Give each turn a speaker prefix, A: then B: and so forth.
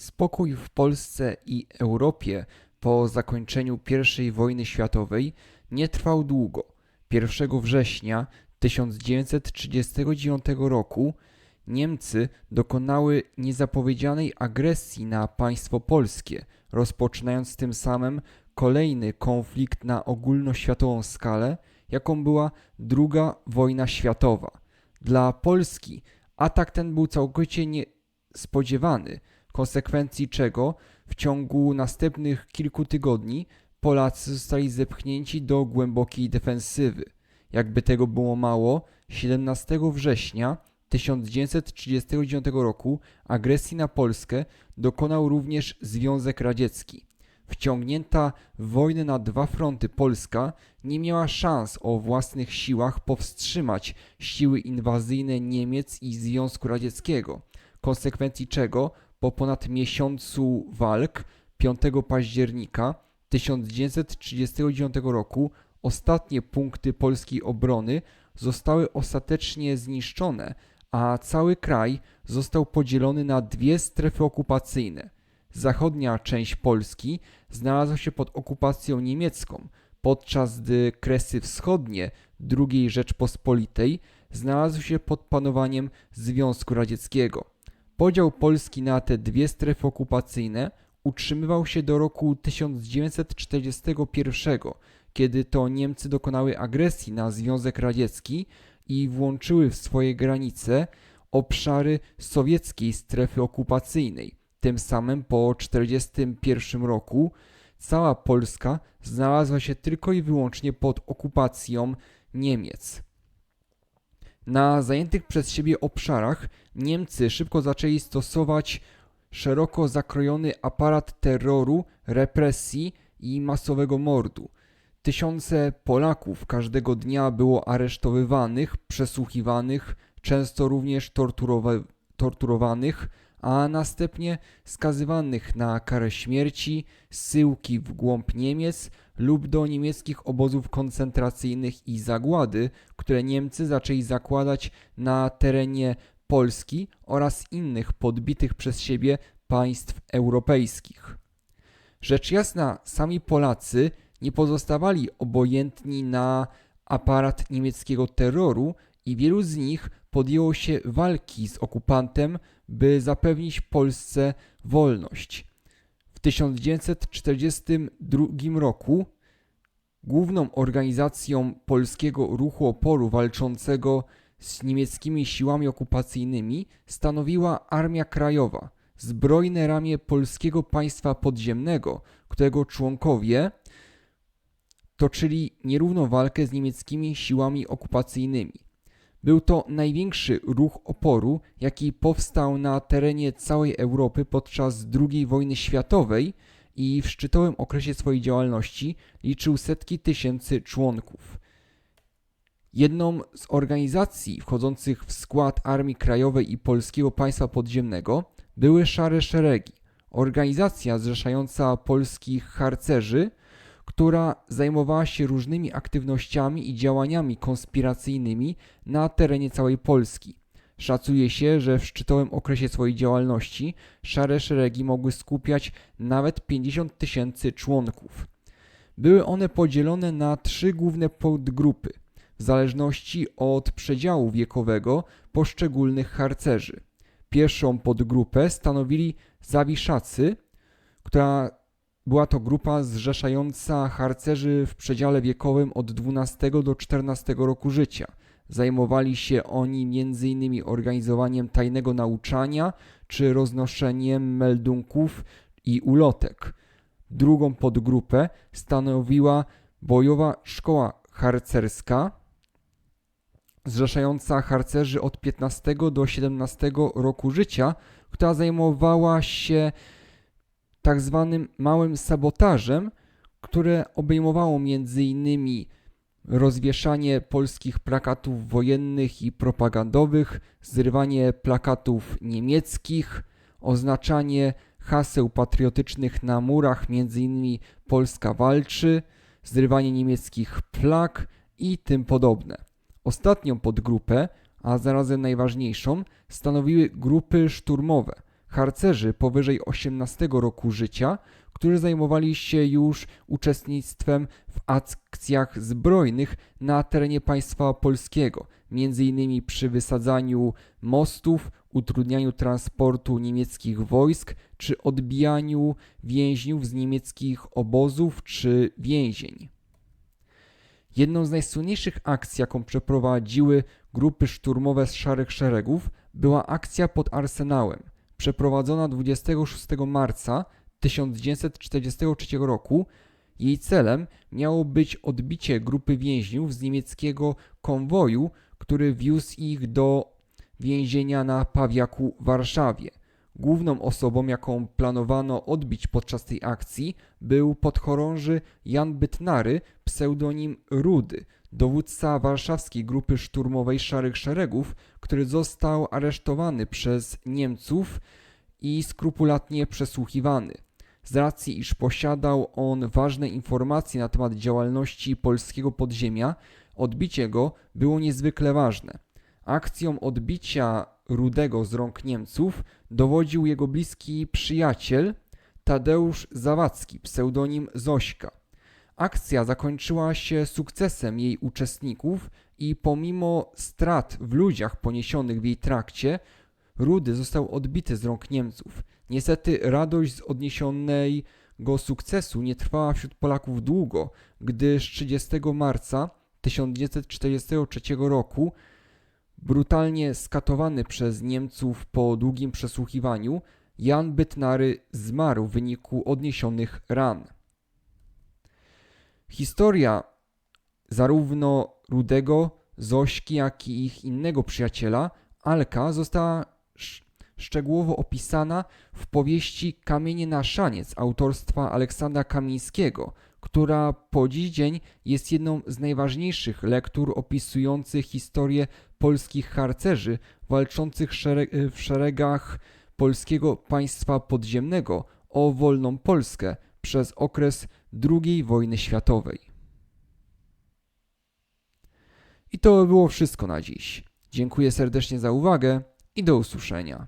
A: Spokój w Polsce i Europie po zakończeniu I wojny światowej nie trwał długo. 1 września 1939 roku Niemcy dokonały niezapowiedzianej agresji na państwo polskie, rozpoczynając tym samym kolejny konflikt na ogólnoświatową skalę, jaką była II wojna światowa. Dla Polski atak ten był całkowicie niespodziewany, konsekwencji czego w ciągu następnych kilku tygodni Polacy zostali zepchnięci do głębokiej defensywy. Jakby tego było mało, 17 września 1939 roku agresji na Polskę dokonał również Związek Radziecki. Wciągnięta w wojnę na dwa fronty Polska nie miała szans o własnych siłach powstrzymać siły inwazyjne Niemiec i Związku Radzieckiego, konsekwencji czego po ponad miesiącu walk 5 października 1939 roku ostatnie punkty polskiej obrony zostały ostatecznie zniszczone, a cały kraj został podzielony na dwie strefy okupacyjne. Zachodnia część Polski znalazła się pod okupacją niemiecką, podczas gdy kresy wschodnie II Rzeczpospolitej znalazły się pod panowaniem Związku Radzieckiego. Podział Polski na te dwie strefy okupacyjne utrzymywał się do roku 1941, kiedy to Niemcy dokonały agresji na Związek Radziecki i włączyły w swoje granice obszary sowieckiej strefy okupacyjnej. Tym samym po 1941 roku cała Polska znalazła się tylko i wyłącznie pod okupacją Niemiec. Na zajętych przez siebie obszarach Niemcy szybko zaczęli stosować szeroko zakrojony aparat terroru, represji i masowego mordu. Tysiące Polaków każdego dnia było aresztowywanych, przesłuchiwanych, często również torturowa- torturowanych, a następnie skazywanych na karę śmierci, zsyłki w głąb Niemiec lub do niemieckich obozów koncentracyjnych i zagłady, które Niemcy zaczęli zakładać na terenie Polski oraz innych podbitych przez siebie państw europejskich. Rzecz jasna, sami Polacy nie pozostawali obojętni na aparat niemieckiego terroru i wielu z nich podjęło się walki z okupantem, by zapewnić Polsce wolność. W 1942 roku główną organizacją polskiego ruchu oporu walczącego z niemieckimi siłami okupacyjnymi stanowiła Armia Krajowa, zbrojne ramię polskiego państwa podziemnego, którego członkowie toczyli nierówną walkę z niemieckimi siłami okupacyjnymi. Był to największy ruch oporu, jaki powstał na terenie całej Europy podczas II wojny światowej i w szczytowym okresie swojej działalności liczył setki tysięcy członków. Jedną z organizacji wchodzących w skład Armii Krajowej i Polskiego Państwa Podziemnego były Szare Szeregi, organizacja zrzeszająca polskich harcerzy, która zajmowała się różnymi aktywnościami i działaniami konspiracyjnymi na terenie całej Polski. Szacuje się, że w szczytowym okresie swojej działalności szare szeregi mogły skupiać nawet 50 tysięcy członków. Były one podzielone na trzy główne podgrupy, w zależności od przedziału wiekowego poszczególnych harcerzy. Pierwszą podgrupę stanowili zawiszacy, która była to grupa zrzeszająca harcerzy w przedziale wiekowym od 12 do 14 roku życia. Zajmowali się oni m.in. organizowaniem tajnego nauczania czy roznoszeniem meldunków i ulotek. Drugą podgrupę stanowiła bojowa szkoła harcerska, zrzeszająca harcerzy od 15 do 17 roku życia, która zajmowała się tak zwanym małym sabotażem, które obejmowało m.in. rozwieszanie polskich plakatów wojennych i propagandowych, zrywanie plakatów niemieckich, oznaczanie haseł patriotycznych na murach, m.in. Polska walczy, zrywanie niemieckich plag i tym podobne. Ostatnią podgrupę, a zarazem najważniejszą, stanowiły grupy szturmowe – harcerzy powyżej 18 roku życia, którzy zajmowali się już uczestnictwem w akcjach zbrojnych na terenie państwa polskiego, m.in. przy wysadzaniu mostów, utrudnianiu transportu niemieckich wojsk czy odbijaniu więźniów z niemieckich obozów czy więzień. Jedną z najsłynniejszych akcji, jaką przeprowadziły grupy szturmowe z Szarych Szeregów, była akcja pod Arsenałem, przeprowadzona 26 marca 1943 roku. Jej celem miało być odbicie grupy więźniów z niemieckiego konwoju, który wiózł ich do więzienia na Pawiaku w Warszawie. Główną osobą, jaką planowano odbić podczas tej akcji, był podchorąży Jan Bytnary, pseudonim Rudy, dowódca warszawskiej grupy szturmowej Szarych Szeregów, który został aresztowany przez Niemców i skrupulatnie przesłuchiwany. Z racji, iż posiadał on ważne informacje na temat działalności polskiego podziemia, odbicie go było niezwykle ważne. Akcją odbicia Rudego z rąk Niemców dowodził jego bliski przyjaciel Tadeusz Zawadzki, pseudonim Zośka. Akcja zakończyła się sukcesem jej uczestników i pomimo strat w ludziach poniesionych w jej trakcie, Rudy został odbity z rąk Niemców. Niestety radość z odniesionego sukcesu nie trwała wśród Polaków długo, gdyż 30 marca 1943 roku brutalnie skatowany przez Niemców po długim przesłuchiwaniu, Jan Bytnary zmarł w wyniku odniesionych ran. Historia zarówno Rudego, Zośki, jak i ich innego przyjaciela, Alka, została sz- szczegółowo opisana w powieści Kamienie na szaniec autorstwa Aleksandra Kamińskiego, która po dziś dzień jest jedną z najważniejszych lektur opisujących historię polskich harcerzy walczących w szeregach polskiego państwa podziemnego o wolną Polskę przez okres II wojny światowej. I to było wszystko na dziś. Dziękuję serdecznie za uwagę i do usłyszenia.